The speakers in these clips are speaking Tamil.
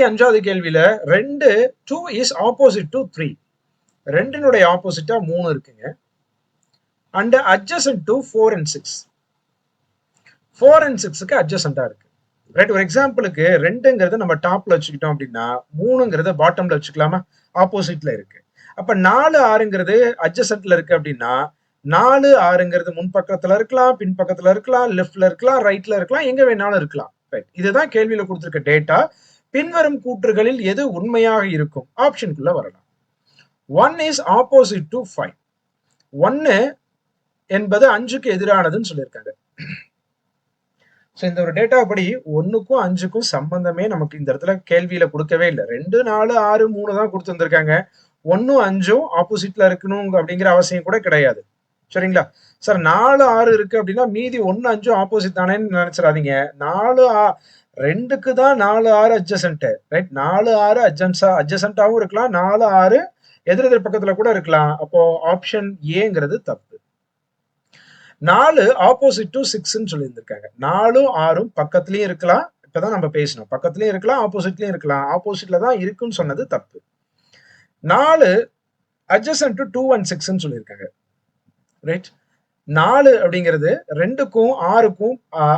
அஞ்சாவது கேள்வியில ரெண்டு two is opposite to three ரெண்டினுடைய ஆப்போசிட்டா மூணு இருக்குங்க. And adjacent to four and six four and சிக்ஸுக்கு அட்ஜசண்டா இருக்கு. ரைட் ஒரு எக்ஸாம்பிளுக்கு ரெண்டுங்கிறத நம்ம டாப்ல வச்சுக்கிட்டோம் அப்படின்னா மூணுங்கிறத பாட்டம்ல வச்சுக்கலாமா? ஆப்போசிட்ல இருக்கு. அப்ப நாலு ஆறுங்கிறது அட்ஜசன்ட்ல இருக்கு அப்படின்னா நாலு ஆறுங்கிறது முன் பக்கத்துல இருக்கலாம் பின் பக்கத்துல இருக்கலாம் லெஃப்ட்ல இருக்கலாம் ரைட்ல இருக்கலாம் எங்க வேணாலும் இருக்கலாம். ரைட் இதுதான் கேள்வியில கொடுத்திருக்க டேட்டா பின்வரும் கூற்றுகளில் எது உண்மையாக இருக்கும்? ஆப்ஷனுக்குள்ள வரலாம். One is opposite to five ஒன்னு என்பது அஞ்சுக்கு எதிரானதுன்னு சொல்லியிருக்காங்க. ஸோ இந்த ஒரு டேட்டா படி ஒன்றுக்கும் அஞ்சுக்கும் சம்பந்தமே நமக்கு இந்த இடத்துல கேள்வியில கொடுக்கவே இல்லை. ரெண்டு நாலு ஆறு மூணு தான் கொடுத்துருந்துருக்காங்க ஒன்றும் அஞ்சும் ஆப்போசிட்ல இருக்கணும் அப்படிங்கிற அவசியம் கூட கிடையாது. சரிங்களா? சார் நாலு ஆறு இருக்கு அப்படின்னா மீதி ஒன்னு அஞ்சும் ஆப்போசிட் தானேன்னு நினைச்சிடாதீங்க. நாலு ஆ- ரெண்டுக்கு தான் நாலு ஆறு அட்ஜசன்ட் ரைட் நாலு ஆறு அட்ஜன்ஸா அட்ஜசன்டாவும் இருக்கலாம். நாலு ஆறு எதிர் எதிர் பக்கத்துல கூட இருக்கலாம். அப்போ ஆப்ஷன் ஏங்கிறது தப்பு. நாலு ஆப்போசிட் டு சிக்ஸ்ன்னு சொல்லியிருந்திருக்காங்க. நாலும் ஆறும் பக்கத்துலயும் இருக்கலாம். இப்பதான் நம்ம பேசணும் பக்கத்துலயும் இருக்கலாம் ஆப்போசிட்லயும் இருக்கலாம். ஆப்போசிட்ல தான் இருக்குன்னு சொன்னது தப்பு. நாலு அட்ஜசன்ட் டு டூ ஒன் சிக்ஸ்ன்னு சொல்லியிருக்காங்க. ரைட் நாலு அப்படிங்கிறது ரெண்டுக்கும் ஆறுக்கும்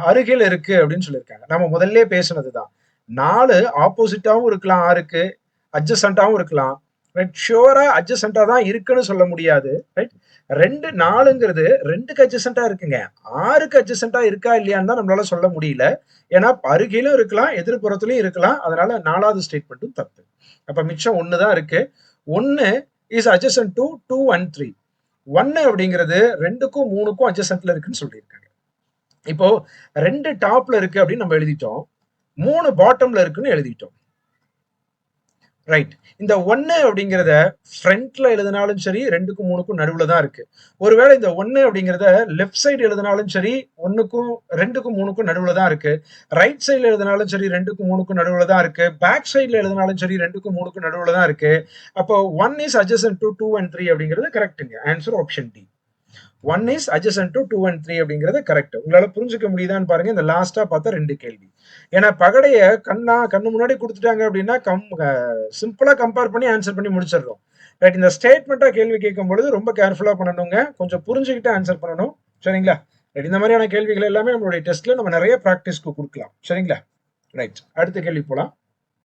அருகில் இருக்கு அப்படின்னு சொல்லியிருக்காங்க. நம்ம முதல்ல பேசுனதுதான். நாலு ஆப்போசிட்டாவும் இருக்கலாம் ஆறுக்கு அட்ஜசண்டாவும் இருக்கலாம். ரைட் ஷுவரா அட்ஜசண்டா தான் இருக்குன்னு சொல்ல முடியாது. ரைட் ரெண்டு நாலுங்கிறது ரெண்டுக்கு அட்ஜசண்டா இருக்குங்க. ஆறுக்கு அட்ஜசண்டா இருக்கா இல்லையான்னு தான் நம்மளால சொல்ல முடியல. ஏன்னா அருகிலும் இருக்கலாம் எதிர்ப்புறத்துலயும் இருக்கலாம். அதனால நாலாவது ஸ்டேட்மெண்ட்டும் தப்பு. அப்ப மிச்சம் ஒன்று தான் இருக்கு. ஒன்று is adjacent to two and three ஒன்னு அப்படிங்கிறது ரெண்டுக்கும் மூணுக்கும் அட்ஜசன்ட்ல இருக்குன்னு சொல்லியிருக்காங்க. இப்போ ரெண்டு டாப்ல இருக்கு அப்படின்னு நம்ம எழுதிட்டோம். மூணு பாட்டம்ல இருக்குன்னு எழுதிட்டோம். ரைட் இந்த ஒன்று அப்படிங்கிறத ஃப்ரண்ட்ல எழுதினாலும் சரி ரெண்டுக்கும் மூணுக்கும் நடுவில் தான் இருக்கு. ஒருவேளை இந்த ஒன்று அப்படிங்கிறத லெஃப்ட் சைடு எழுதினாலும் சரி ஒன்றுக்கும் ரெண்டுக்கும் மூணுக்கும் நடுவில் தான் இருக்கு. ரைட் சைடில் எழுதினாலும் சரி ரெண்டுக்கும் மூணுக்கும் நடுவில் தான் இருக்கு. பேக் சைடில் எழுதினாலும் சரி ரெண்டுக்கும் மூணுக்கும் நடுவில் தான் இருக்கு. அப்போ one is adjacent to two and three அப்படிங்கிறது கரெக்ட்டுங்க answer option D one is adjacent to two and three அப்படிங்கிறது கரெக்ட் உங்களால புரிஞ்சுக்க முடியுதான்னு பாருங்க. இந்த லாஸ்டா பார்த்தா ரெண்டு கேள்வி. ஏன்னா பகடைய கண்ணா கண்ணு முன்னாடி கொடுத்துட்டாங்க அப்படின்னா கம் சிம்பிளா கம்பேர் பண்ணி ஆன்சர் பண்ணி முடிச்சிடுறோம். ரைட் இந்த ஸ்டேட்மெண்ட்டா கேள்வி கேட்கும் பொழுது ரொம்ப கேர்ஃபுல்லா பண்ணணுங்க. கொஞ்சம் புரிஞ்சுக்கிட்டு ஆன்சர் பண்ணணும். சரிங்களா? ரைட் இந்த மாதிரியான கேள்விகள் எல்லாமே நம்மளுடைய டெஸ்ட்ல நம்ம நிறைய ப்ராக்டிஸ்க்கு கொடுக்கலாம். சரிங்களா? ரைட் அடுத்த கேள்வி போலாம்.